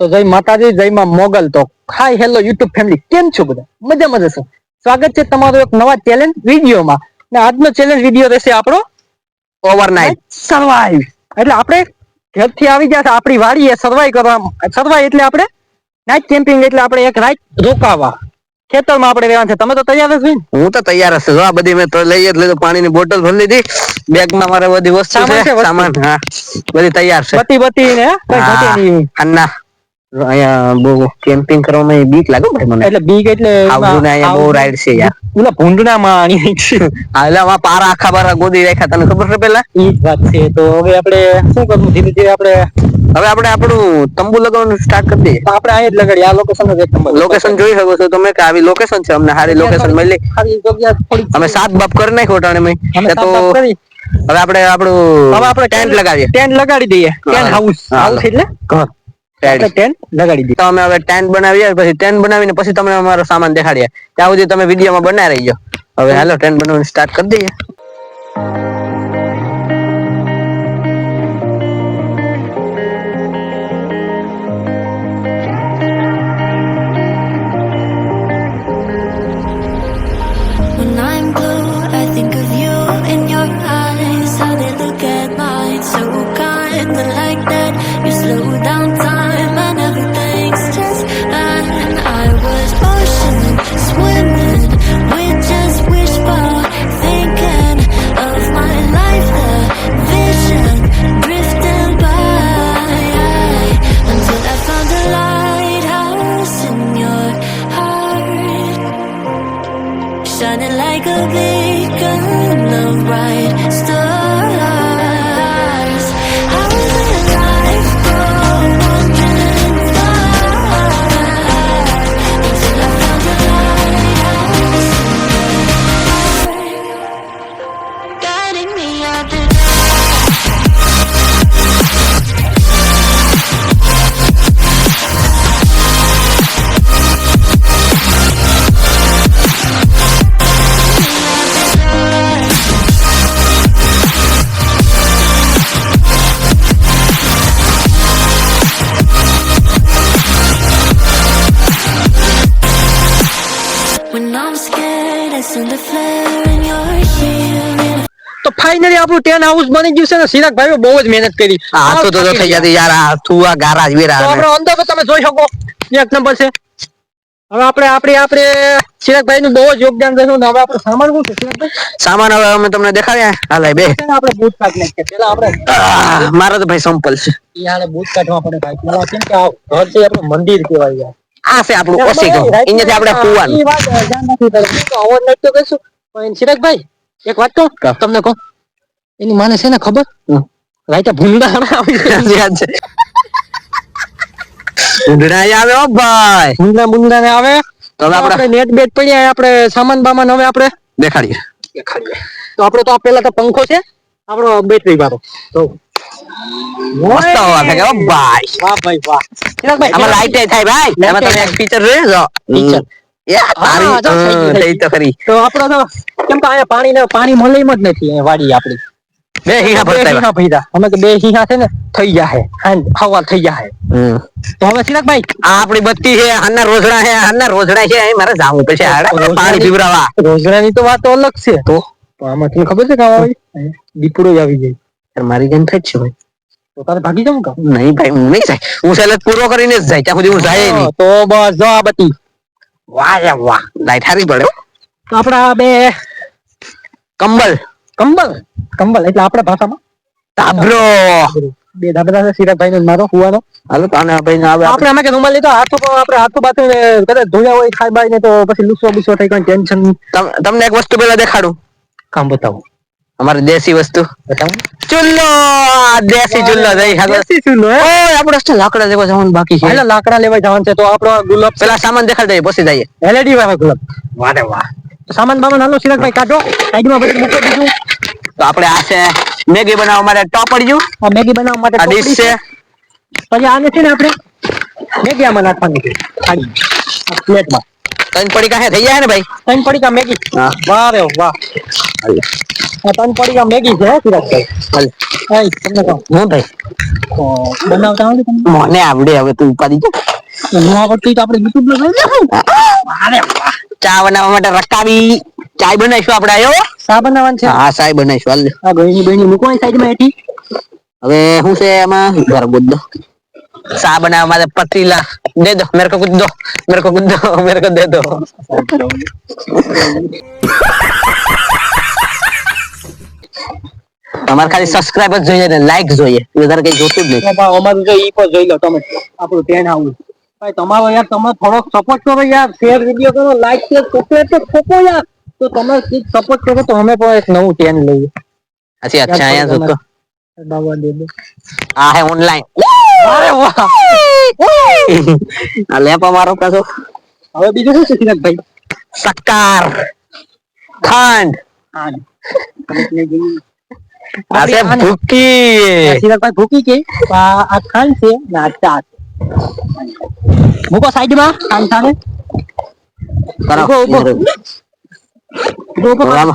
તો જય માતાજી જય માં મોગલ. તો હાય હેલો યુટ્યુબ ફેમિલી કેમ છો બધા? મજા મજા છો સ્વાગત છે તમારું એક નવા ચેલેન્જ વિડીયોમાં. ને આજનો ચેલેન્જ વીડિયો રહેશે આપણો ઓવરનાઇટ સર્વાઈવ એટલે આપણે ઘરથી આવી ગયા છે. આપણી વાડીએ સર્વાઈવ કરવા સર્વાઈવ એટલે આપણે નાઇટ કેમ્પિંગ એટલે આપણે એક રાત રોકાવા. ખેતરમાં આપણે રહેવાનું છે. તમે તો તૈયાર જ ને? હું તો તૈયાર છું. આ બધી મેં તો લઈ જ લીધું પાણીની બોટલ ભરી લીધી. બેગમાં મારે બધી વસ્તુ છે, છે સામાન હા. બધી તૈયાર છે. બતી બતી ને કઈ ઘટે નહીં. અન્ના. અહીંયા બહુ કેમ્પિંગ કરવામાં બીક લાગે ભાઈ મને. એટલે બીક એટલે આવડું અહીંયા બહુ રાઈડ છે યાર. ઓલા ભૂંડના માં એટલે આમાં પારા આખા બારા ગોદી રાખ્યા તને ખબર છે પેલા? ઈ જ વાત છે. તો હવે આપણે શું કરવું? ધીરે ધીરે આપણે હવે આપણે આપણું તંબુ લગાવવાનું સ્ટાર્ટ કરી દઈએ. આપણે અહીંયા જ લગાડીએ. આ લોકેશન જ એક નંબર લોકેશન જોઈ શકો છો તમે કે આવી લોકેશન છે. અમને સારી લોકેશન મળી. અમે સાત બાપ કરી નાખ્યો ટાણે મેં. તો હવે આપણે આપણું હવે આપણે ટેન્ટ લગાવીએ. ટેન્ટ લગાડી દઈએ. ટેન્ટ હાઉસ હાઉસ એટલે? ઘર આપણે ટેન્ટ લગાડી દઈએ. તમે હવે ટેન્ટ બનાવીએ પછી ટેન્ટ બનાવીને પછી તમને અમારો સામાન દેખાડીએ. ત્યાં સુધી તમે વિડીયોમાં બનાવી રહીજો. હવે હાલો ટેન્ટ બનાવવાનું સ્ટાર્ટ કરી દઈએ. Like a beacon તો ફાઇનલી આપણું ટેન હાઉસ બની ગયું છે ને સિરાગ ભાઈઓ બહુ જ મહેનત કરી. આ તો થઈ જતી યાર આ તું આ ગારાજ વેરા તો આપણો અંદર તો તમે જોઈ શકો. એક નંબર છે. હવે આપણે આપણે આપણે સિરાગભાઈ નું બહુ જ યોગદાન રહ્યું ને હવે આપણે સામાન શું છે સિરાગભાઈ? સામાન હવે અમે તમને દેખાડ્યા. હાલે બે. આપણે બૂટ કાઢી નાખીએ પેલા આપણે મારા તો ભાઈ સંપલ છે. યાર બૂટ કાઢવા પડે ભાઈ પેલા કેમ કે આ ઘર છે આપણું મંદિર કહેવાય યાર. આ છે આપણું ઘર અહીંયાથી આપણે કુવાનું. ઈ વાત ધ્યાન નથી તો કહીશું. પણ સિરાગભાઈ એક વાત કહું? તમને કહું? એની માને છે ને ખબર? રાઈતા ભૂંડા આવી ગયા. છે. ભૂંડા આવે ઓ ભાઈ. ભૂંડા ભૂંડા ને આવે? તો આપણે નેટ બેટ પડ્યા આપણે સામાન બામાન હવે આપણે દેખાડીએ. દેખાડીએ. તો આપણે તો આ પેલા તો પંખો છે આપણો બેટરી વાળો. તો મસ્ત હવા ભાઈ. વાહ ભાઈ વાહ. ચિરાગભાઈ, આમાં લાઈટ થાય ભાઈ. એમાં તમે ફીચર રે જો. તારી તો ખરી. તો આપણો તો કેમ કે અહીંયા પાણી ને પાણી મળે એમ જ નથી વાડી આપડી બે હીરા ભરતા હીરા અમે તો બે હીરા છે ને થઈ જાહે. હાંજ હવા થઈ હમ. તો હવે ચિરાગભાઈ આ આપણી બત્તી છે આના રોજડા છે આના રોજડા છે અહીં મારે જાવું પડશે. પાણી પીવડાવવા. રોજડાની તો વાત અલગ છે. તો? આમાં તને ખબર છે કે આવી દીપડો જ આવી જાય. મારી જેમ થાય છે ભાઈ. તો તારે ભાગી જવું કામ? નહીં ભાઈ હું નહીં જાય. હું સહેલત પૂરો કરીને જ જાય. ત્યાં સુધી હું જાય નહીં. તો બસ જો આ બત્તી. વાહ વાહ. લાઈટ હારી પડે હો. તો આપડા બે કંબલ. કંબલ? કંબલ એટલે આપણા ભાષામાં? તાબરો બે ધાબળા છે સિરાગભાઈ નો મારો હુવાનો. હાલો તો આને ભાઈ આવે આપણે અમે કે રૂમાલ લીધો? હાથો આપણે હાથો બાથો કદાચ ધોયા હોય ખાઈ બાઈ ને તો પછી લુસો બુસો થઈ કોઈ ટેન્શન તમને એક વસ્તુ પેલા દેખાડું. કામ બતાવો. અમારી દેશી વસ્તુ. ચૂલ્લો દેશી ચૂલ્લો જઈ દેશી ચૂલો હે? ઓય આપણે શું લાકડા લેવા જવાનું બાકી છે? એટલે લાકડા લેવા જવાનું છે તો આપણો ગુલાબ પેલા સામાન દેખાડ દઈએ પછી જઈએ. એલઈડી વાળા ગુલાબ. વાહ વાહ. સામાન બામાન હાલો સિરાજભાઈ કાઢો. સાઈડમાં બધું મૂકો દીધું તો આપણે આ છે મેગી બનાવવા માટે ટોપડિયું. આ મેગી બનાવવા માટે આ ડીશ છે. પછી આને છે ને આપણે મેગી આમાં નાખવાની. છે ખાલી. આ પ્લેટમાં. ત્રણ પડીકા હે થઈ જાય ને ભાઈ? ત્રણ પડીકા મેગી. વાહ રે વાહ. આ ત્રણ પડીકા મેગી છે સિરાજભાઈ હાલ. ભાઈ તમને કહું. હું ભાઈ? બનાવતા આવડે તમને મને આવડે હવે તું ઉપાડી જા હું આવડતું તો આપણે યુટ્યુબમાં જોઈ લેવું અરે વાહ. ચા બનાવવા માટે રકાબી ચાય બનાવીશું આપણે આયો? ચા બનાવવાનું છે? હા ચાય બનાવીશું હાલ. આ ગઈની બેની મૂકો સાઈડમાં એટી હવે શું છે એમાં ઘર ગુદ્દો ચા બનાવવા માટે પતીલા દે દો મેરે કો કુછ દો મેરે દે દો તમારે ખાલી સબસ્ક્રાઇબ જ જોઈએ ને લાઈક જોઈએ. વધારે કઈ જોતું જ નહીં. અમારું તો ઈ પર જોઈ લો તમે. આપણું ટેન આવું. ભાઈ તમારો યાર તમે થોડોક સપોર્ટ કરો યાર શેર વીડિયો કરો લાઈક શેર સબસ્ક્રાઇબ તો ખોપો યાર. તો તમે સપોર્ટ કરો તો અમે પણ એક નવું ટેન લઈએ. અચ્છા અચ્છા અહીંયા જો તો બાબા દે દે. આ હે ઓનલાઈન અરે વાહ. આ લેપ અમારો પાછો. હવે બીજું શું છે સિરાજભાઈ સક્કાર ખાંડ. હા આ છે ભૂકી. સિરાજભાઈ ભૂકી કે આ આ ખાંડ છે ને આ ચા છે મૂકો સાઈડમાં ખાંડ સામે કરો ઊભો, ઊભો. ઊભો, ઊભો. રામ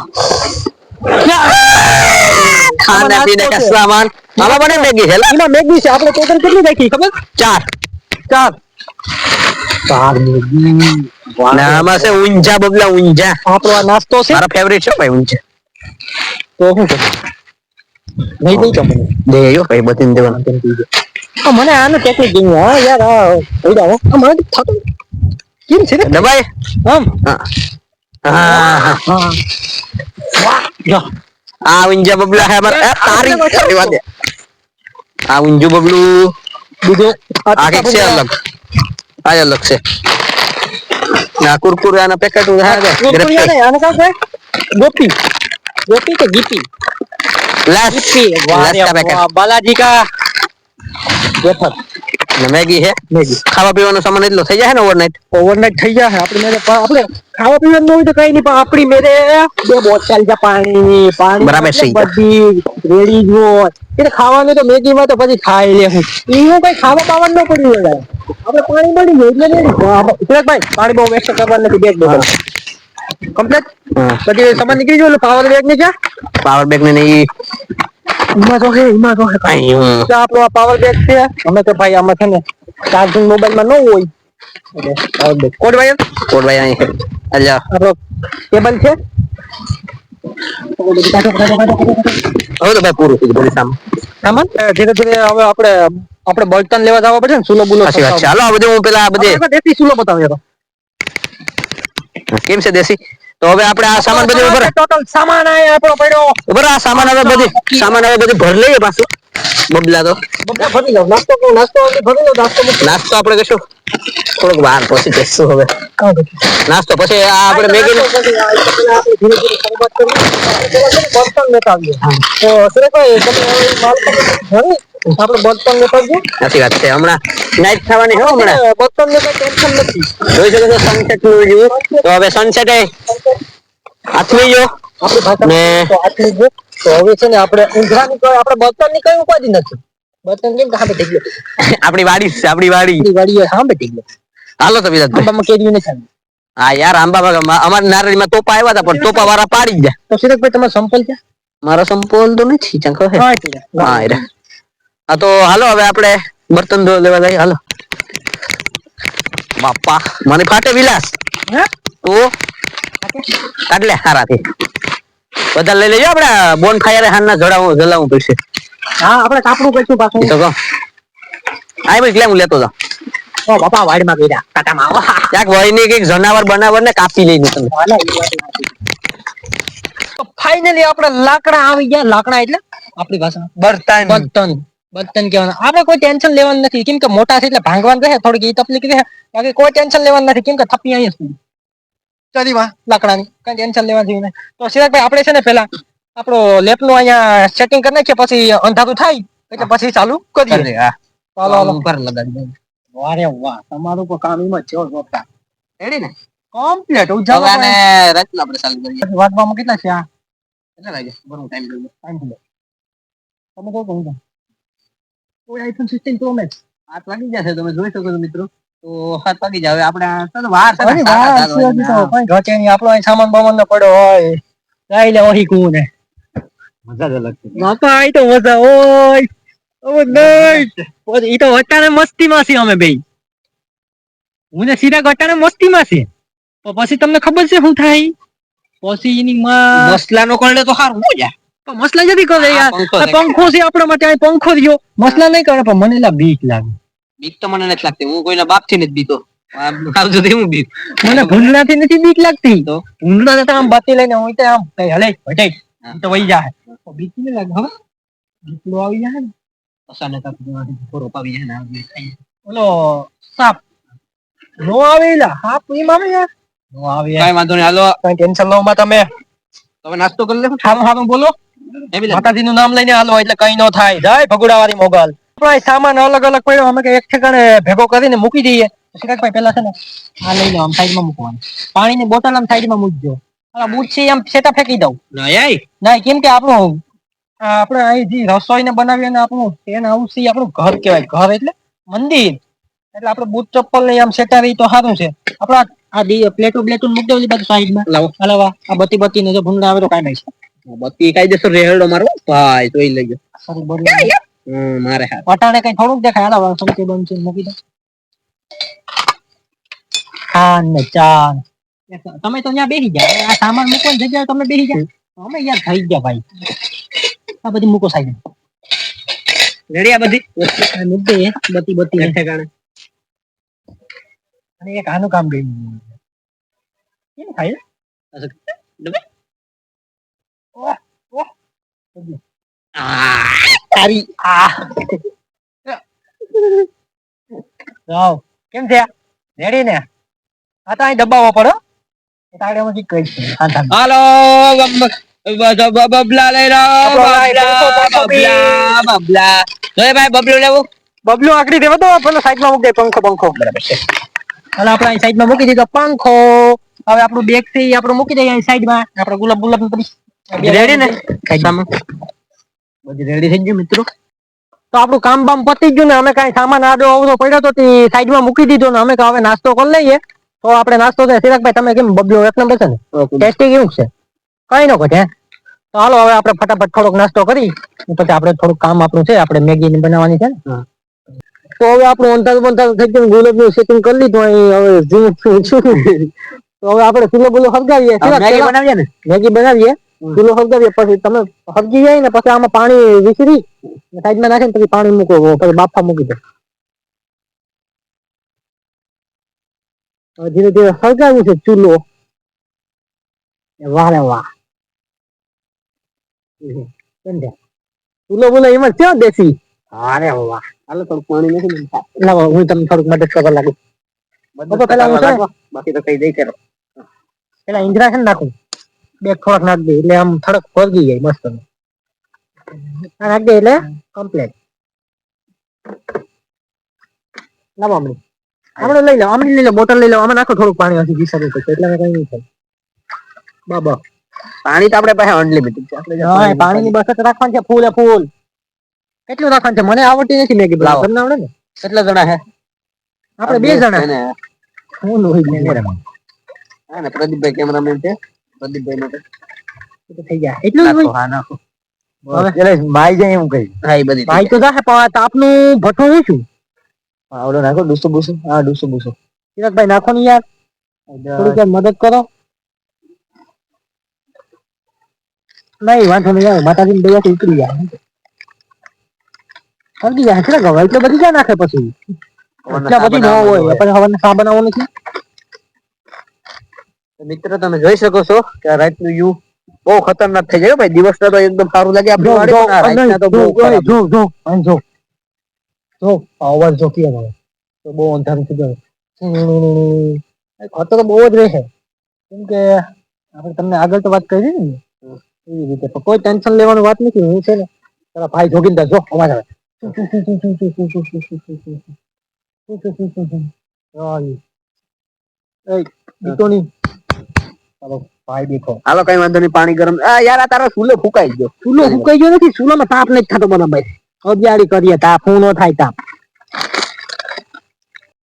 ખાંડ આપીને કે સામાન આમાં બને મેગી હેલા એમાં મેગી છે આપણે ટોટલ કેટલી રાખી ખબર ચાર ચાર ચાર મેગી અને આમાં છે ઊંઝા બબલા ઊંઝા આપણો આ નાસ્તો છે મારા ફેવરિટ છે ભાઈ ઊંઝા તો શું કરું નહીં દઈ તો મને દે યો ભાઈ બધી દેવાનું તેમ કીધું આ મને આનું ટેકનિક ગયું હા યાર થઈ જાવ આ મને થતું. કેમ છે ને દબાય આમ. હા. હા હા આ ઊંઝા બબલા હે અમારા એ, તારી તારી વાત. આ ઊંઝું બબલું. બીજો? આ કંઈક છે અલગ. આ અલગ છે. આ કુરકુરાના પેકેટ હે કુરકુરિયા નહીં, આને કાં છે ગોપી. ગોપી કે ગીપી? લાસ્ટ લાસ્ટ કા પેકેટ બાલાજી કા? ને મેગી હે? મેગી. ખાવા પીવાનો સામાન એટલો થઈ જાય ને ઓવરનાઇટ ઓવરનાઇટ થઈ જાય આપણે મેરે પા- આપણે ખાવા પીવાનું ન હોય તો કઈ નહીં પણ આપણી મેરે બે બોટલ છે પાણી પાણી બરાબર એટલે છે. બધી રેડી જ હોય. એટલે ખાવાનું તો મેગીમાં તો પછી ખાઈ લેવું એવું કઈ ખાવા પાવાનું ન પડ્યું હોય આપણે પાણી મળી જાય એટલે રેડી. સુરેશભાઈ પાણી બહુ વેસ્ટ કરવાનું નથી બેગ બોટલ. કમ્પ્લીટ હા. બધી સામાન નીકળી ગયો પાવર બેગ ને ક્યાં પાવર બેગ ને ઈ એમાં તો હે એમાં તો હે. ભાઈ આપણો આ પાવર બેગ છે. અમે તો ભાઈ આમાં છે ને ચાર્જિંગ મોબાઈલમાં ન હોય. કોડ ભાઈ કોડ ભાઈ અહીં અલ્યા. આપણો કેબલ છે. હવે તો ભાઈ પૂરું થઈ ગયું સામાન? સામાન ધીરે ધીરે હવે આપણે આપણે બળતણ લેવા જવા પડશે ને સુલો બુલો સાચી વાત ચાલો હાલો આ બધું હું પેલા આ બધે દેશી સુલો બતાવ્યો કેમ છે દેશી? તો હવે આપણે આ સામાન બધું ટોટલ સામાન આય આપણો પડ્યો. બરાબર આ સામાન હવે બધી સામાન હવે બધું ભર લઈએ પાછું. બબલા તો બધા ભરી લો નાસ્તો આપણે ભરી લો નાસ્તો નાસ્તો આપણે કશું થોડુંક વાર પછી કશું હવે. નાસ્તો પછી આ આપણે મેગી આપણે ધીરે ધીરે શરૂઆત કરીએ. બળતણ લેતા આવીએ. તો સુરેશભાઈ, તમે માલ ભરી, આપણે બળતણ લેતા આવીએ. સાચી વાત છે. હમણાં નાઈટ ખાવાની હો હમણાં. બળતણ લેતા ટેન્શન નથી. જોઈ શકો છો સનસેટનું વ્યૂ તો હવે સનસેટ આથમી ગયો આપણી ને-. તો હવે છે ને આપણે ઊંધરાની કોઈ આપણે બળતણની કઈ ઉપાધિ નથી. બતન કેમ કે થઈ ગયો આપણી વાડી છે આપણી વાડી. આપણી વાડીએ સામે થઈ ગયો હાલો તો વિરાટભાઈ આંબામાં કેરીઓ ને આવી. હા યાર આંબા અમારા નારળીમાં તોપા આવ્યા હતા પણ તોપા વાળા પાડી ગયા. તો સુરેશભાઈ તમારો સંપલ છે મારો સંપોલ તો નથી ચંકો હે. હા. હા એ હા તો હાલો હવે આપણે બર્તન ધો લેવા જઈએ હાલો. બાપા મને ફાટે વિલાસ. હે? તો? કાઢ લે હારાથી. બધા લઈ લેજો આપણે. બોન ફાયર હાલના જડાવું જલાવું પડશે હા આપણે કાપડું કરીશું પાછું. તો કહો. આય બસ હું લેતો જા ઓ બાપા વાડીમાં ગયા કાટામાં આવો. ક્યાંક વહી ની કંઈક જનાવર બનાવર ને કાપી લઈને તમે. ફાઇનલી આપણે લાકડા આવી ગયા. લાકડા એટલે આપણી ભાષામાં બર્તન. બર્તન. બર્તન કહેવાના. આપણે કોઈ ટેન્શન લેવાનું નથી. કેમ કે મોટા છે એટલે ભાંગવાનું રહે થોડીક એ તકલીફ રહે. બાકી કોઈ ટેન્શન લેવાનું નથી. કેમ કે થપી અહીંયા સુધી ચરીમાં લાકડાની. કઈ ટેન્શન જેવું નહીં. તો સિરાજભાઈ આપણે છે ને પેલા આપણો લેપનું અહીંયા સેટિંગ કરી નાખીએ પછી અંધારું થાય એટલે પછી ચાલુ કરીએ. ચાલો હાલો ઉપર લગાડી વારે વાહ. તમારું પણ કામ એમાં છે જોતા રેડી ને? કમ્પ્લીટ હવે ઉજાગરો રચના આપણે ચાલુ કરીએ. વાતમાં કેટલા છે આ કેટલા લાગે બરોબર ટાઈમ લાગે ટાઈમ થયો તમે કહો કહું કોઈ આઈફોન 16 પ્રો મેક્સ સાત લાગી જશે તમે જોઈ શકો છો મિત્રો. તો સાત વાગી આપણે વાર છે. આપણો સામાન બામાન નો પડ્યો હોય. લઈ લે ઓહી કું ને. મજા જ અલગ છે. બાપા આઈ તો મજા ઓય. ઓ નહીં. ઈ તો વટાણે મસ્તીમાં છે અમે બે હું ને સીધા અત્યારે મસ્તીમાં છે તો પછી તમને ખબર છે શું થાય? પછી એની માં મસલાનો કરડે તો સારું. હો જા મસલા જતી કરે યાર. પંખો છે. આપણા માટે પંખો રહ્યો. મસલા નહીં કરે પણ મને બીક લાગે. બીક તો મને નથી લાગતી. હું કોઈના બાપથી નથી બીતો. આવ સુધી હું બીક મને ભૂંડણાથી નથી બીક લાગતી. તો? ભૂંડણા તો આમ બાતી લઈને હું તો આમ કઈ હલે હટે તો વહી જાય બીક નહીં લાગે હવે બીકલો આવી જાય ને. અચાનક થોડો પાવી જાય ને આવી ઓલો સાપ. નો આવેલા હા સાપ એમ આવે યાર. નો આવે કઈ વાંધો નહીં. હાલો કઈ ટેન્શન લો માં તમે. તમે નાસ્તો કરી લે સારું સારું બોલો. માતાજી નું નામ લઈને હાલો એટલે કઈ નો થાય. જય ભગુડાવાળી મોગલ. અહીં સામાન અલગ અલગ પડ્યો. અમે કઈ એક ઠેકાણે ભેગો કરીને મૂકી દઈએ. સિરાજભાઈ પેલા છે ને આ લઈ લો આમ સાઈડમાં મૂકવાનું. પાણીની બોટલ આમ સાઈડમાં મૂકજો. આ બૂટ છે આમ સેટા ફેંકી દઉં. ના આય. કેમ કે આપણું આપણે અહીં જે રસોઈને બનાવીએ ને આપણું ટેન હાઉસ છે આપણું ઘર કહેવાય. ઘર એટલે મંદિર. એટલે આપણે બૂટ ચપ્પલ ને આમ સેટા રહી તો સારું છે. આપણા આ દી પ્લેટો પ્લેટો મૂકી દેવલી બાજુ સાઈડમાં લાવો. હલાવા આ બત્તી બત્તી ને જો ભૂંડા આવે તો કાંઈ નહીં. બત્તી દેશો રેહડો મારો ભાઈ જોઈ લેજો સોરી બોલી મારે હા વટાણે કઈ થોડુંક દેખાય. હાલો સંકે બંધ છે મૂકી દો ખાન ને ચાન. તમે તો ત્યાં બેસી જાય આ સામાન મૂકવાની જગ્યાએ તમે બેસી જાય અમે યાર થઈ ગયા ભાઈ. આ બધી મૂકો સાઈડ. રેડી આ બધી? મુદ્દે બતી બતી એક ઠેકાણે અને એક આનું કામ ગયું કેમ થાય ઓહ, ઓહ. આ. તારી. આ જાઓ. કેમ છે? રેડી ને? આ તો અહીં દબાવવો પડો હો. કઈ હા હા હાલો બબલા લઈ રહ્યો બબલા બબલા બબલા જોઈ ભાઈ બબલું લેવું? બબલું આકડી દેવો તો પેલો સાઈડમાં મૂકી દે પંખો પંખો. બરાબર છે. હાલ આપણે અહીં સાઈડમાં મૂકી દીધો પંખો. હવે આપણું બેગ છે એ આપણે મૂકી દઈએ અહીં સાઈડમાં. આપણે ગુલાબ ગુલાબ રેડી ને? સાઈડમાં. બધી રેડી થઈ ગયું મિત્રો. તો આપણું કામ બામ પતી ગયું ને અમે કઈ સામાન આડો અવળો પડ્યો તો સાઈડ સાઈડમાં મૂકી દીધો ને અમે કહ્યું હવે નાસ્તો કરી લઈએ. તો આપણે નાસ્તો છે સિરાકભાઈ તમે કેમ બબલો એક નંબર છે ને? ટેસ્ટી કેવું છે? કઈ નો ઘટે તો હાલો હવે આપણે ફટાફટ થોડોક નાસ્તો કરી. પછી આપણે થોડુંક કામ આપણું છે આપણે મેગી ની બનાવવાની છે ને. તો હવે આપણું અંતર બંધારું થઈ ગયું ગુલાબનું સેટિંગ કરી લીધું. અહીં હવે છું. તો હવે આપણે ફૂલો બુલો હરગાવીએ સિરાગ, મેગી બનાવીએ ને? મેગી બનાવીએ. કિલો સળગાવીએ પછી તમે સળગી જાય ને પછી આમાં પાણી વિસરી સાઈડમાં નાખીને પછી પાણી મૂકો પછી બાફા મૂકી દો. ધીરે ધીરે સળગાવ્યું છે ચૂલો. વાહ. રે વાહ ચૂલો બોલો એમાં ક્યાં દેશી. અરે વાહ. હાલો થોડું પાણી નથી લાવો હું તમને થોડુંક મદદ કરવા લાગુ. બાકી તો કઈ દઈ કરો પેલા ઇન્દ્રાસન નાખું. બે થોડાક નાખ દે એટલે આમ થોડોક ફરગી જાય મસ્ત. આ નાખ દે એટલે કમ્પ્લેટ લાવો આમળી આપણે લઈ લો આમળી લઈ લો બોટલ લઈ લો. આમાં નાખો થોડુંક પાણી હજી વિસર્યું છે એટલે કઈ નહીં થાય. બાબા પાણી તો આપણે પાસે અનલિમિટેડ છે. આપણે હા પાણીની બચત રાખવાની છે ફૂલે ફૂલ. કેટલું રાખવાનું છે? મને આવડતી નથી મેગી લાવો. બનાવતા. તમને આવડે ને? કેટલા જણા છે? આપણે બે જણા. હે ને. હું લોહી. હા ને પ્રદીપભાઈ કેમેરામેન છે. પ્રદીપભાઈ માટે. થઈ જાય એટલું. હા નાખો. હવે? ભાઈ જાય એમ કહી હા એ બધી ભાઈ તો જાહે પણ તાપનું ભઠ્ઠું હું છું? આવડો નાખો ડુસો બુસો હા ડુસો બુસો ચિરાગભાઈ નાખો ને યાર. થોડીક યાર મદદ કરો. નહીં વાંધો નહીં યાર માતાજી દયાથી ઉતરી જાય સમજી જાય એટલે બધી ક્યાં નાખે પછી? એટલા બધી ન હોય. આપણે હવાને શા બનાવવાનું છે? મિત્રો તમે જોઈ શકો છો કે આ રાતનું યુ બહુ ખતરનાક થઈ જાય ભાઈ. દિવસ તો એકદમ સારું લાગે. આપણે તો બહુ જો જો જો જો અવાજ જો કે આવે તો બહુ અંધારું થઈ જાય ખતરો બહુ જ રહેશે. કેમ કે આપણે તમને આગળ તો વાત કરી ને. એવી રીતે. કોઈ ટેન્શન લેવાની વાત નથી. હું છે ને તારા ભાઈ જોગીંદર જો અવાજ આવે. ચાલો ભાઈ દેખો હાલો કઈ વાંધો નહીં પાણી ગરમ આ યાર આ તારો ચૂલો ફૂકાઈ ગયો. ચૂલો ફૂકાઈ ગયો નથી ચૂલામાં તાપ નથી થતો બરાબર અજાડી કરીએ તાપ હું નો થાય તાપ.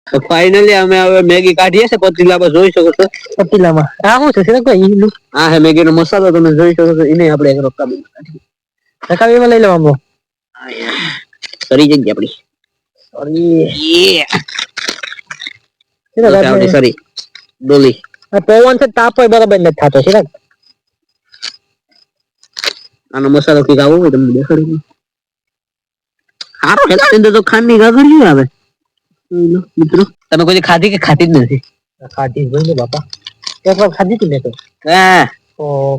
તો ફાઇનલી અમે હવે મેગી કાઢીએ છે પતીલા પર જોઈ શકો છો. પતીલામાં આ શું છે સિરકભાઈ ઈનું આ હે મેગી નો મસાલો તમે જોઈ શકો છો એને આપણે એક રોકા રકાબીમાં લઈ લેવા લેવાનું સરી જગ્યા આપડી સોરી. આવડી સરી. ડોલી. પવન છે તાપ હોય બરાબર નથી થતો છે આનો મસાલો કંઈક આવો હોય તમને દેખાડું હેલ્થ અંદર તો ખાંડની ગાગડિયું આવે. મિત્રો. તમે કોઈ ખાધી કે ખાધી જ નથી? ખાધી ને બાપા. એક વાર ખાધી હતી મેં તો. હા.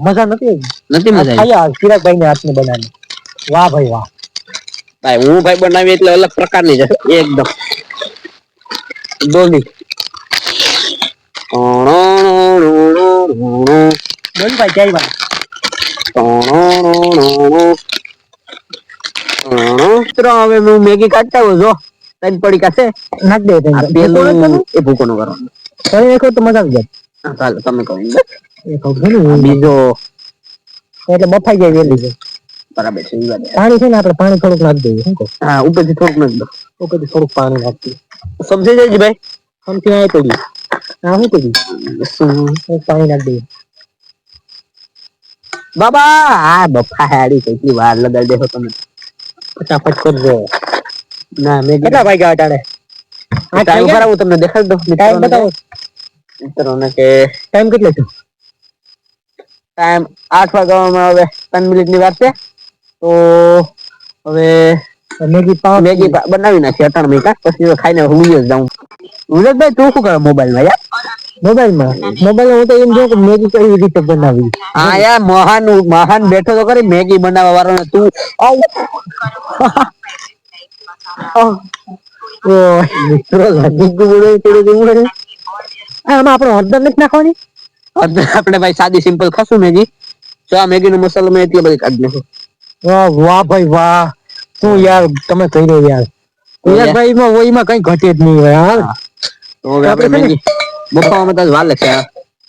મજા નથી. નથી મજા ખાયા ચિરાગભાઈ ને હાથની બનાવી. વાહ ભાઈ વાહ. ભાઈ હું ભાઈ બનાવી એટલે અલગ પ્રકારની છે એકદમ. ડોલી બોલ ભાઈ જય ભાઈ. મિત્રો હવે હું મેગી કાઢતા હોઉં જો. ત્રણ પડી કાશે નાખ દે તને. પેલું એ ભૂકો નો કરો. કરી દેખો તો મજા આવી જાય. ચાલો તમે કહો. એ કહો ને બીજો. એટલે બફાઈ જાય વેલી છે. બરાબર છે ઈ વાત પાણી છે ને આપણે પાણી થોડુંક નાખ દઈએ શું કહો? હા ઉપરથી થોડુંક નાખ દો. તો થોડુંક પાણી નાખી સમજી જાય ભાઈ? સમથી આ પડી. શું પડી થોડુંક પાણી નાખી દઈએ બાબા હા બફા હાડી કેટલી વાર લગાડી દેશો તમે ફટાફટ કરજો ના મેગી કેટલા ભાઈ ગયા આ ટાઈમ હું તમને દેખાડી દઉં ટાઈમ બતાવો મિત્રોને કે ટાઈમ કેટલો છે ટાઈમ આઠ વાગવામાં હવે ત્રણ મિનિટની વાત છે તો હવે મેગી પાવ મેગી બનાવી નાખી અટાણ મિનિટ પછી ખાઈને હું જ જાઉં વિવેકભાઈ તું શું કરે મોબાઈલમાં યાર? મોબાઈલમાં? મોબાઈલ હું તો એમ જોઉં કે મેગી કઈ રીતે બનાવી? હા યાર મહાન મહાન બેઠો તો કરી મેગી બનાવવા વાળો ને તું. ઓય, મિત્રો લાગી ગયું થોડું જેવું આમાં આપણે હળદર નથી નાખવાની? હવે આપણે ભાઈ સાદી સિમ્પલ ખાશું મેગી. તો આ મેગી નો મસાલો મેં એટલી બધી કાઢી નાખ્યો વાહ વાહ ભાઈ વાહ. તું યાર તમે કહી રહ્યો યાર. યાર. ભાઈ માં ઓઈમાં કઈ ઘટે જ નહીં હોય હા. તો હવે આપણે આપણે મેગી બફાવામાં તો વાર લાગશે આ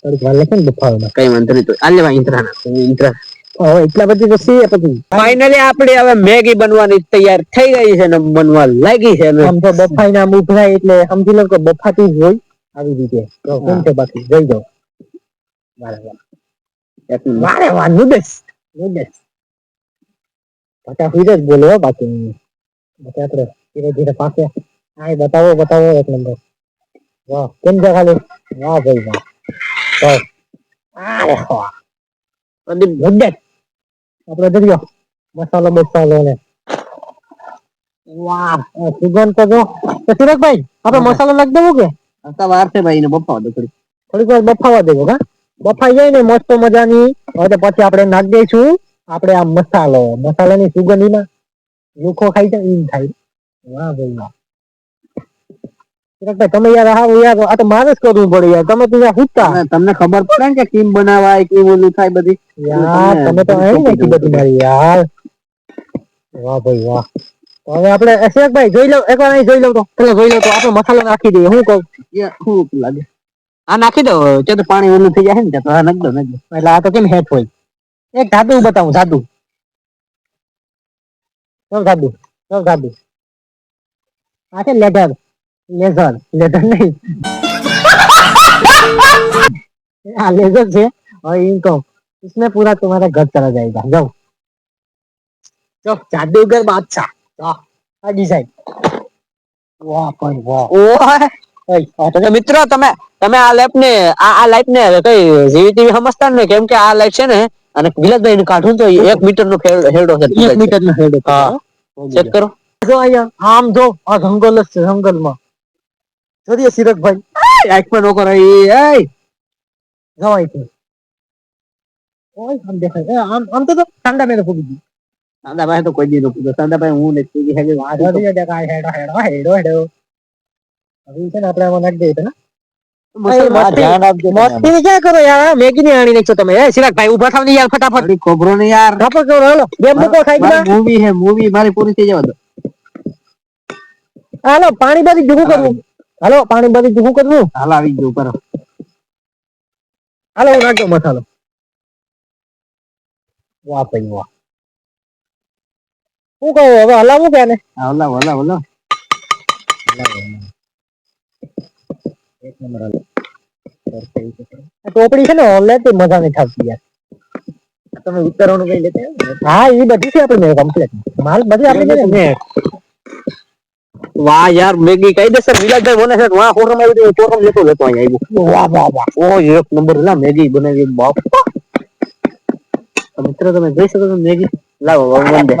થોડીક વાર લખે ને બફાવામાં કઈ વાંધો નહીં તો આ લેવા ઇન્દ્રા નાખું ઇન્દ્રા હવે એટલા બધી તો છે પછી ફાઇનલી આપણે હવે મેગી બનવાની તૈયાર થઈ ગઈ છે ને બનવા લાગી છે ને આમ તો બફાઈ ના ઉભરાય એટલે સમજી લો કે બફાતી જ હોય આવી રીતે તો કેમ છે બાકી જઈ જાઓ વારે વારે. એક મિનિટ. વારે વાર નુડલ્સ નુડલ્સ ફટાફટ જ બોલો હો બાકી બાકી આપણે ધીરે ધીરે પાસે હા એ બતાવો બતાવો એક નંબર વાહ કેમ છે ખાલી? વાહ ભાઈ વાહ અરે વાહ પ્રદીપ નુડલ્સ આપણે દરિયો મસાલો મસાલો ને. વાહ સુગંધ તો જો. સુરજભાઈ આપણે. મસાલો નાખી દેવું કે? આવતા વાર છે ભાઈ ને બફાવા દો થોડી થોડીક વાર બફાવા દેવો હા? બફાઈ જાય ને મસ્ત મજાની. હવે પછી આપણે નાખી દઈશું. આપણે આ મસાલો. મસાલાની સુગંધીમાં લુખો ખાઈ જાય એમ થાય વાહ ભાઈ વાહ. તમે યાર હા યાર આ તો મારે જ કરવું પડે યાર. તમે ત્યાં યાર તમને- તમને ખબર પડે ને કે ટીમ બનાવાય કેમ ઓલું થાય બધી? યાર તમે તો અહીં નાખી બધી મારી યાર. વાહ ભાઈ વાહ. હવે આપણે શેખભાઈ જોઈ લઉં એકવાર અહીં જોઈ લઉં તો. પેલા જોઈ લઉં તો આપણે મસાલો નાખી દઈએ. હું કહું? શું લાગે? આ નાખી દો તે તો પાણી ઓલું થઈ જાય ને તો આ નાખ દો નાખ દો. એટલે આ તો કેમ હેઠ હોય? એક જાદુ બતાવું જાદુ ચલ જાદુ ચલ જાદુ આ છે લેધર લેઝર લેધર નહીં આ લેઝર છે और इनको इसमें पूरा तुम्हारा घर चला जाएगा जाओ जाओ जादूगर बादशाह जाओ આ ડિઝાઇન વાહ પણ વાહ ઓય ઓય, આ તો તો મિત્રો તમે તમે આ લાઈફ ને આ આ લાઈફ ને કઈ જીવી તેવી સમજતા ને કેમ કે આ લાઈફ છે ને અને વિલાસભાઈ નું કાઢું તો ઈ એક મીટર નો હેડો છે એક મીટર નો હેડ હા. ચેક કરો જો અહીંયા આમ જો આ જંગલ જ છે જંગલમાં જોઈએ સિરકભાઈ આંખમાં નો કરો એ એય જો અહીંથી. ઓય આમ દેખાય. આમ આમ તો ઠંડા મેરે ફૂગી ઠંડા ભાઈ તો કોઈ દી રોકું ઠંડા ભાઈ હું ને તું હે આ જોઈએ દેખાય હેડો હેડો હેડો હેડો. હવે છે ને આપણે આમાં નાખી દઈએ ને. મસ્તી ક્યાં કરો યાર? મેગી ની આણી નાખશો તમે. સિરકભાઈ ઊભા થાવ ને યાર ફટાફટ. કોબરો ને યાર. ધાપો કરો હાલો. બે મૂકો ખાઈ મૂવી હે મૂવી મારી પૂરી થઈ જવા દો. હાલો પાણી બધી ભેગું કરવું. હાલો પાણી ભરી શું કરવું હાલ આવી ગયો ઉપર હાલો હું નાખજો મસાલો. વાહ ભાઈ વાહ. શું કહું હવે હલાવું કે ને હલાવ હલાવ ઓલા ઓલા એક નંબર હાલો. ટોપડી છે ને તે મજા થતી યાર. તમે વિચારવાનું કઈ લેતા હા એ બધી છે આપણે કમ્પ્લીટ માલ બધી આપણે વાહ યાર મેગી કાયદેસર વિલાસભાઈ બોલે છે વાહ ફોટો માં આવ્યું ફોટો લેતો લેતો અહીં આવ્યો વાહ વાહ વાહ. ઓ એક નંબર લા મેગી બનાવી બાપ. મિત્રો તમે જોઈ શકો છો મેગી. લાવો હવે દે.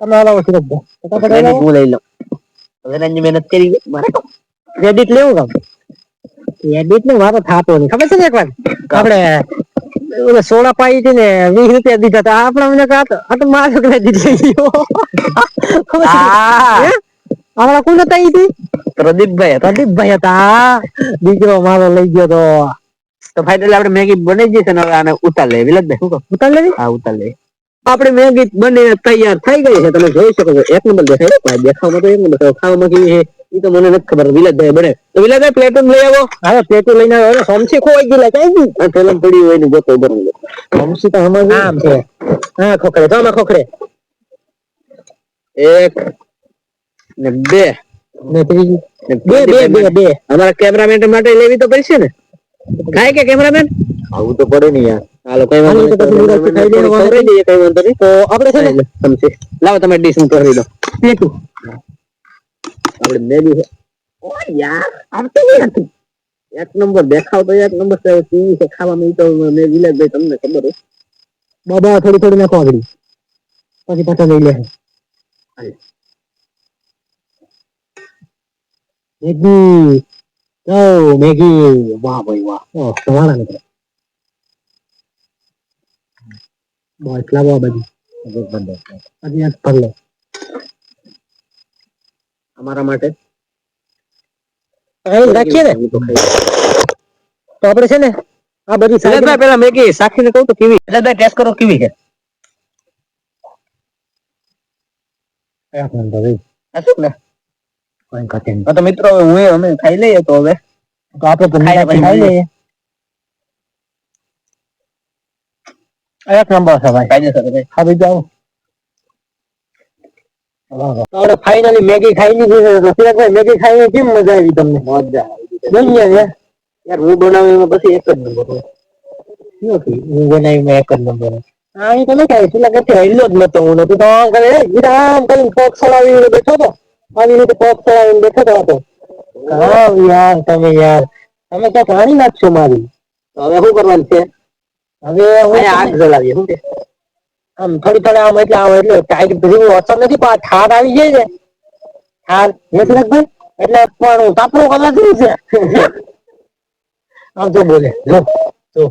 તમે હલાવો સુરજભાઈ ફટાફટ મેગી હું લઈ લઉં. હવે એની મહેનત કરી મારે ક્રેડિટ લેવું કામ? ક્રેડિટ નો મારો થાતો નહીં. ખબર છે ને એક વાર આપણે સોડા પાઈ છે ને વીસ રૂપિયા દીધા હતા. આપણે મને કહા તો મારો ક્રેડિટ લઈ ગયો. આ. કોણ હતા? ઈથી પ્રદીપભાઈ પ્રદીપભાઈ હતા દીકરો મારો લઈ ગયો તો. તો ફાઇનલી આપણે મેગી બની ગઈ છે ને હવે આને ઉતાર લે વિલાસભાઈ શું કહો? ઉતાર લેવી? હા ઉતાર લે આપણે મેગી બની તૈયાર થઈ ગઈ છે. તમે જોઈ શકો છો. એક નંબર દેખાય ભાઈ દેખાવમાં તો એક નંબર ખાવામાં કેવી છે? એ તો મને નથી ખબર. વિલાસભાઈ બને. તો વિલાસભાઈ પ્લેટ લઈ આવો. હવે પેટું લઈને આવ્યો. સમસી ખોવાઈ ગયેલા કઈ ગઈ આ પડી હોય ને ગોતો બરોબર સમસી તો હમણાં આમ છે. હા ખોખરે. તો આમાં ખોખરે. એક ને બે. ને ત્રીજી? ને બે બે બે બે. અમારા કેમેરામેન માટે લેવી તો પડશે ને? ખાય કે કેમેરામેન? આવું તો પડે ને યાર. હાલો કઈ વાંધો દઈએ કઈ વાંધો નહીં. તો આપણે છે ને સમજી. લાવો તમે ડીશ કરી દો પેટું. આપણે મેગી છે ઓ યાર આવતી નહીં હતું એક નંબર દેખાવ તો એક નંબર છે. કેવી છે ખાવામાં તો મેં વિલાસભાઈ તમને ખબર હોય. બાબા થોડી થોડી નાખો આગળ પછી પાછા લઈ લે. મેગી ઓ મેગી વાહ ભાઈ વાહ ઓ તમારા મિત્ર બસ લાવો આ બધી હજી એક ભર લો અમારા માટે અહીં રાખીએ ને હું તો ખાઈ તો આપણે છે ને આ બધી સાઈડ વિલાસભાઈ પેલા મેગી સાખીને કહું તો કેવી વિલાસભાઈ ટેસ્ટ કરો કેવી છે આ શું ને કોઈ ઘટે નહીં. હા તો મિત્રો હું અમે ખાઈ લઈએ તો હવે. તો આપણે તો ખાઈ ખાઈ લઈએ. એક નંબર છે ભાઈ. કાયદેસર જશે ખાવી જાઓ આપણે ફાઇનલી મેગી ખાઈ લીધી છે. તો સિરાજભાઈ મેગી ખાઈને કેમ મજા આવી તમને? મજા નહીં યાર યાર હું બનાવ્યું પછી એક જ નંબર હું બનાવીમાં એક જ નંબર હા એ તમે કહે પેલા કઈ હેલ્લો જ નતો હું નતો. તો આમ કરે વિરામ કરીને પગ સડાવીને બેઠો તો આવી રીતે પગ સડાવીને બેઠો હતો. હા યાર તમે યાર. તમે ક્યાંક હારી નાખશો મારી. હવે શું કરવાનું છે? હવે હું આગ જલાવીએ શું આમ થોડી થોડી આમ એટલે આમ એટલે ટાઈટ ભરી અસર નથી પણ ઠાર આવી જાય ને ઠાર નથી લગભગ? એટલે પણ તાપરો કલર શું છે? આમ તો બોલે જો જો.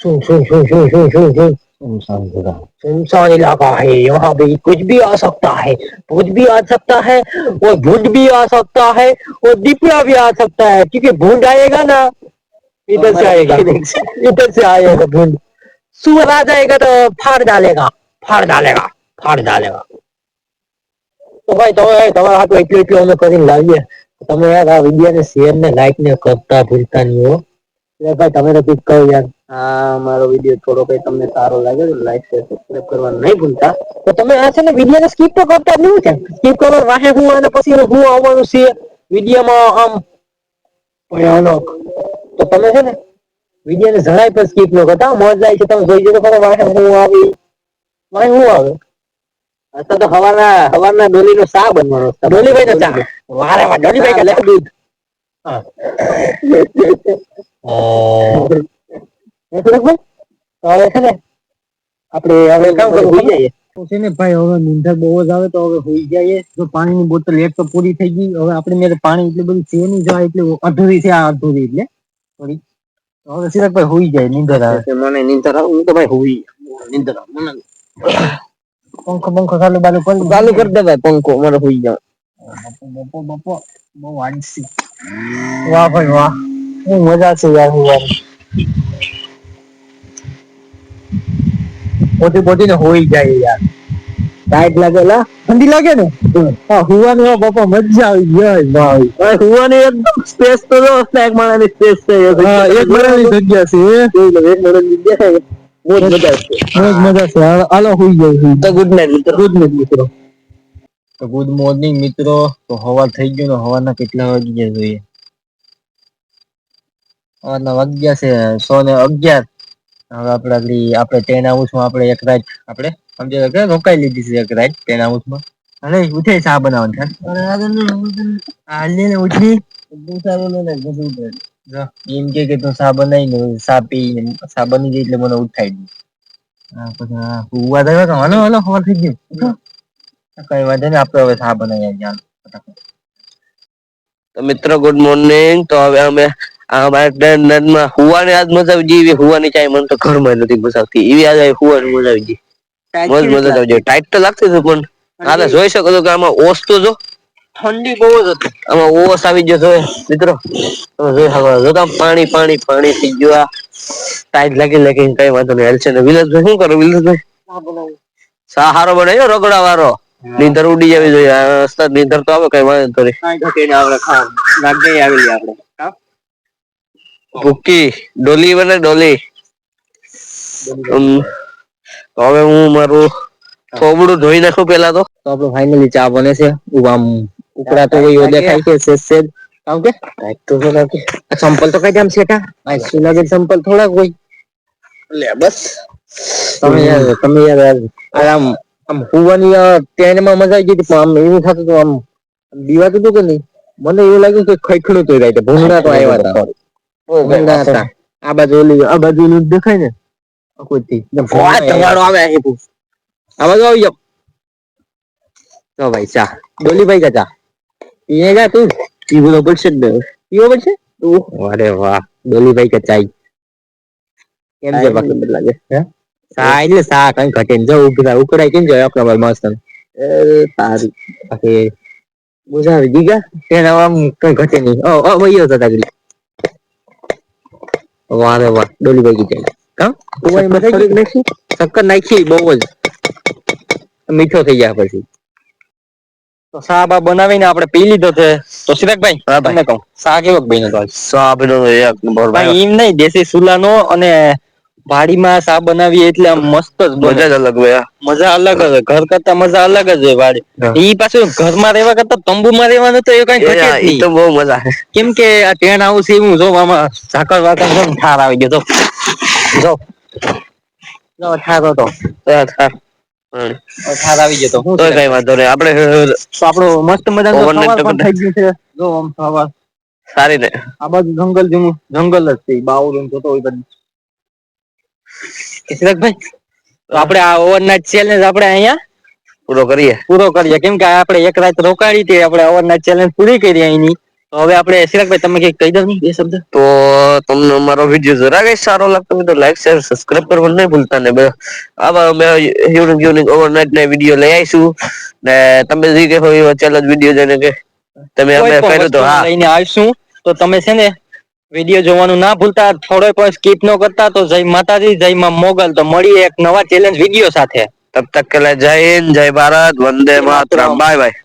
શું શું શું શું શું શું શું? सुनसान इलाका है यहाँ पे कुछ भी आ सकता है भूत भी आ सकता है और भूत भी आ सकता है और दीपड़ा भी आ सकता है क्योंकि भूत आएगा ना इधर से आएगा इधर से आएगा भूत सुअर आ जाएगा तो फाड़ डालेगा फाड़ डालेगा फाड़ डालेगा તો ભાઈ તમે તમારા હાથમાં એટલું એટલું અમે કરીને લાવીએ તમે યાર આ વિડીયોને શેર ને લાઈક ને કરતા ભૂલતા નહીં હો એટલે ભાઈ તમે તો કંઈક કહો યાર આ મારો વીડિયો થોડો કઈ તમને સારો લાગે તો લાઈક શેર સબસ્ક્રાઇબ કરવાનું નહીં ભૂલતા. તો તમે આ છે ને વિડીયોને સ્કીપ તો કરતા નહીં છે સ્કીપ કરો વાહે હું અને પછી હું આવવાનું છે વિડીયોમાં આમ. ભયાનક તો તમે છે ને વિડીયોને જરાય પણ સ્કીપ ન કરતા મોજ જાય છે તમે જોઈ જજો ખરો વાહે હું આવી. વાહે હું આવે? અત્યારે તો હવાના હવાના ડોલીનો શા બનવાનો છે. ડોલીભાઈ નો ચા વારે વાર ડોલીભાઈ કા ચા દૂધ. હા. એટલે ભાઈ તો હવે છે ને આપણે હવે કામ કરવું હોઈ ખબર? જઈએ. તો છે ને ભાઈ હવે નીંદર બહુ જ આવે તો હવે હોઈ જઈએ જો પાણીની બોટલ એક તો પૂરી થઈ ગઈ હવે આપણે મેં પાણી એટલું બધું છે નહીં જાય એટલે અધૂરી છે આ અધૂરી એટલે થોડી તો હવે સીધા ભાઈ હોઈ જાય નીંદર આવે એટલે મને નીંદર આવે હું તો ભાઈ હોઈ નીંદર આવે મને પંખો પંખો ચાલુ બાલુ કરી ચાલુ કરી દે ભાઈ પંખો મને હોઈ જાવ બપો બપો બહુ આળસી વાહ ભાઈ વાહ શું મજા છે યાર હું યાર પોતી મોટી ને હોઈ જાય યાર. ટાઈટ લાગેલા? ઠંડી લાગે ને? હા હુવાની હો બાપા મજા આવી જાય ભાઈ ભાઈ. હુવાની એકદમ સ્પેસ તો જો એક માણસની સ્પેસ છે હા એક બનાવવાની જગ્યા છે એક માણસની જગ્યા છે બહુ જ મજા છે બહુ જ મજા છે હાલો- હોઈ જાય હુઈ તો ગુડ નાઈટ મિત્રો. ગુડ નાઈટ મિત્રો. તો ગુડ મોર્નિંગ મિત્રો. તો હવા થઈ ગયો ને હવાના કેટલા વાગ્યા જોઈએ? હવાના વાગ્યા છે સો ને અગિયાર. હવે આપણે આગળ આપણે ટેન હાઉસમાં આપણે એક રાત આપણે સમજે કે રોકાઈ લીધી છે એક રાત ટેન હાઉસમાં અને ઉઠે ચા બનાવવાનું હાલ ને ઉઠી. એમ કે કે તું સા બનાવી ને સા પી ને સા બની ગઈ એટલે મને ઉઠાઈ દે પછી હા ઉવા દેવા તો હલો હલો ખબર થઈ ગયું. કઈ વાંધો નહીં આપણે હવે સા બનાવી જાણ તો મિત્રો ગુડ મોર્નિંગ તો હવે અમે આ માં હુવાની આજ મજા આવી ગઈ હુવાની ચાય મને તો ઘરમાં નથી મજા એવી આજ હુવાની મજા આવી ગઈ. મોજ મજા આવી ગઈ. ટાઈટ તો લાગતી હતી પણ આ જોઈ શકો છો કે આમાં ઓસ તો જો. ઠંડી બહુ જ હતી. આમાં ઓસ આવી ગયો છે મિત્રો. તમે જોઈ શકો છો. જો તો આમ પાણી પાણી પાણી થઈ ગયું આ. ટાઈટ લાગી લાગી કઈ વાંધો નહીં. હાલ છે ને વિલાસભાઈ શું કરો વિલાસભાઈ? સહારો હારો બનાવ્યો રગડા વાળો નીંદર ઉડી જવી જોઈએ. રસ્તા નીંદર તો આવે કઈ વાંધો નહીં. ભૂકી. ડોલી બને ડોલી. હવે હું મારું થોબડું ધોઈ નાખું પેલા તો. તો આપણે ફાઇનલી ચા બને છે. ઉવામ ઉકડા તો કોઈ દેખાય છે સેજ સેજ કામ કે? કાંઈક તો થોડા કે સંપલ તો કઈ જામ છેટા આ સુલાગે સંપલ થોડા કોઈ લે બસ. તમે યાર તમે યાર યાર આમ આમ હુવાની ટ્રેનમાં મજા આવી ગઈ હતી પણ આમ એવું થતું હતું આમ દીવાતું હતું કે નહીં? મને એવું લાગ્યું કે ખૈખણું તો રાઈટ ભૂંગળા તો આવ્યા હતા. આ બાજુ ઓલી આ બાજુ ઓલું દેખાય ને? ધવાડો આવે અહીં. આ બાજુ આવી જાવ તો ભાઈ ચા ડોલીભાઈ કા ચા પીએ જા તું? પીવું પડશે જ ને. પીવો પડશે અરે વાહ ડોલીભાઈ કા ચાય કેમ છે બાકી બદલાગે સા એટલે સા કઈ ઘટે ને જો ઉકળાય ઉકળાય કેમ જાય એક નંબર મસ્ત એ તારી. બાકી મજા આવી ગઈ ગા? આમ કઈ ઘટે નહીં. ઓ ઓ વયો હતા ગઈ વાહ વાર ડોલી ડોલીભાઈ જાય. કા કુવાની બધા ગઈ નાખી? શક્કર નાખી બહુ જ. મીઠો થઈ જાય પછી. તો સાબ બા બનાવીને આપણે પી લીધો છે. તો સિરાગભાઈ હા ભાઈ. તમને કહું સા કેવો બન્યો તો? આજ? સાબનો એક નંબર ભાઈ. ભાઈ એમ નહીં દેશી સુલાનો અને વાડીમાં સા બનાવી એટલે આમ મસ્ત જ મજા જ અલગ હોય. મજા અલગ જ. ઘર કરતા મજા અલગ જ હોય વાડી. હા. ઈ પાછું ઘરમાં રહેવા કરતા તંબુમાં રહેવાનું તો એ કઈ ઘટે જ નહીં. તો બહુ મજા કેમ કે આ ટેન હાઉસ એવું જો આમાં ઝાકળ વાકળ છે ઠાર આવી ગયો તો જો જો ઠાર તો હા, હા. ઠાર આવી ગયો તો શું કઈ વાંધો નહીં. આપણે આપણો મસ્ત મજાનો થઈ ગયું છે. જો આમ સવાર. સારી ને. આ બાજુ જંગલ જેવું જંગલ જ છે ઈ બાવળું જોતો હોય બધું. કિશોરભાઈ તો આપણે આ ઓવરનાઇટ ચેલેન્જ આપણે અહીંયા પૂરો કરીએ. પૂરો કરીએ. કેમ કે આપણે એક રાત રોકાડી હતી આપણે ઓવરનાઇટ ચેલેન્જ પૂરી કરી અહીંની. તો હવે આપણે સિરાકભાઈ તમે કઈ કહી દો ને બે શબ્દ? તો તમને અમારો વીડિયો જરા કઈ સારો લાગતો હોય તો લાઈક શેર સબસ્ક્રાઇબ કરવાનું નહીં ભૂલતા ને આવા અમે યુનિક યુનિક ઓવરનાઇટ ને વીડિયો લઈ આવીશું. ને તમે જે કહો એવા ચેલેન્જ વીડિયો જેને કે તમે અમે કર્યું તો હા. લઈને આવીશું. તો તમે છે ને વીડિયો જોવાનું ના ભૂલતા થોડો પણ સ્કીપ ન કરતા તો જય માતાજી જય માં મોગલ. તો મળીએ એક નવા ચેલેન્જ વીડિયો સાથે. તબ તક કે જય હિન્દ જય ભારત વંદે માતરમ. Bye bye